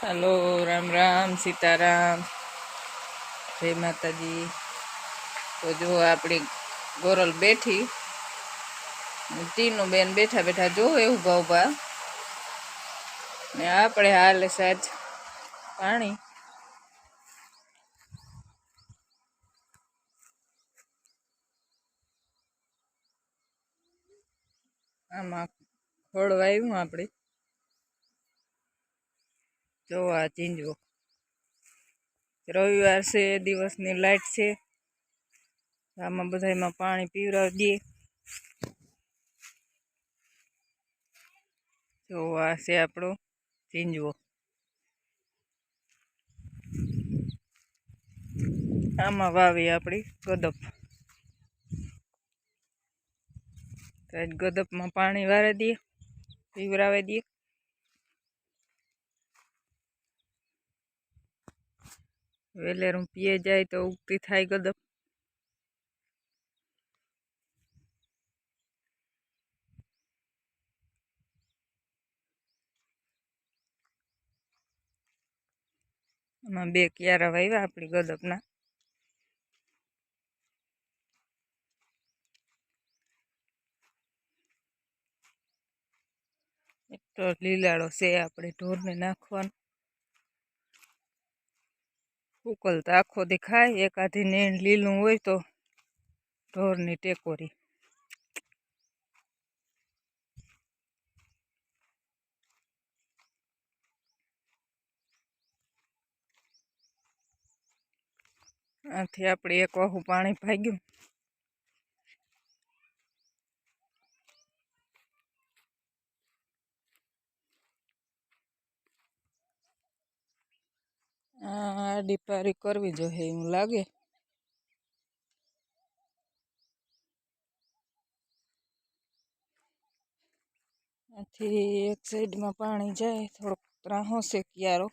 Hello Ram Ram Sitaram જય માતાજી તો જો આપણી ગોરલ બેઠી. ટીનું બેન બેઠા બેઠા જો એવું ભાવભા ને આપણે હાલે સાજ પાણી. આમાં ખોળવાયું આપણે. જો આ ચીંજવો રવિવાર છે દિવસની લાઇટ છે. આમાં બધામાં પાણી પીવરાવી દઈએ જો આ છે આપણો ચીંજવો આમાં વાવી આપણી ગદપ. ગદપમાં પાણી વારે દઈએ પીવરાવી દઈએ વેલેરું પીએ જાય તો ઉગતી થાય ગદપ એમાં બે ક્યારા વાવ્યા આપણી ગદપના. એક તો લીલાડો છે આપણે ઢોરને નાખવાનો. ઉકલતા આખો દી ખાય એકાધી નેણ લીલું હોય તો ઢોરની ટેકોરી આથી આપણે એક વાહુ પાણી ભાગ્યું આ આડી પારી કરવી જોઈએ એવું લાગે? આથી એક સાઈડમાં પાણી જાય, થોડોક ત્રાહો છે ક્યારો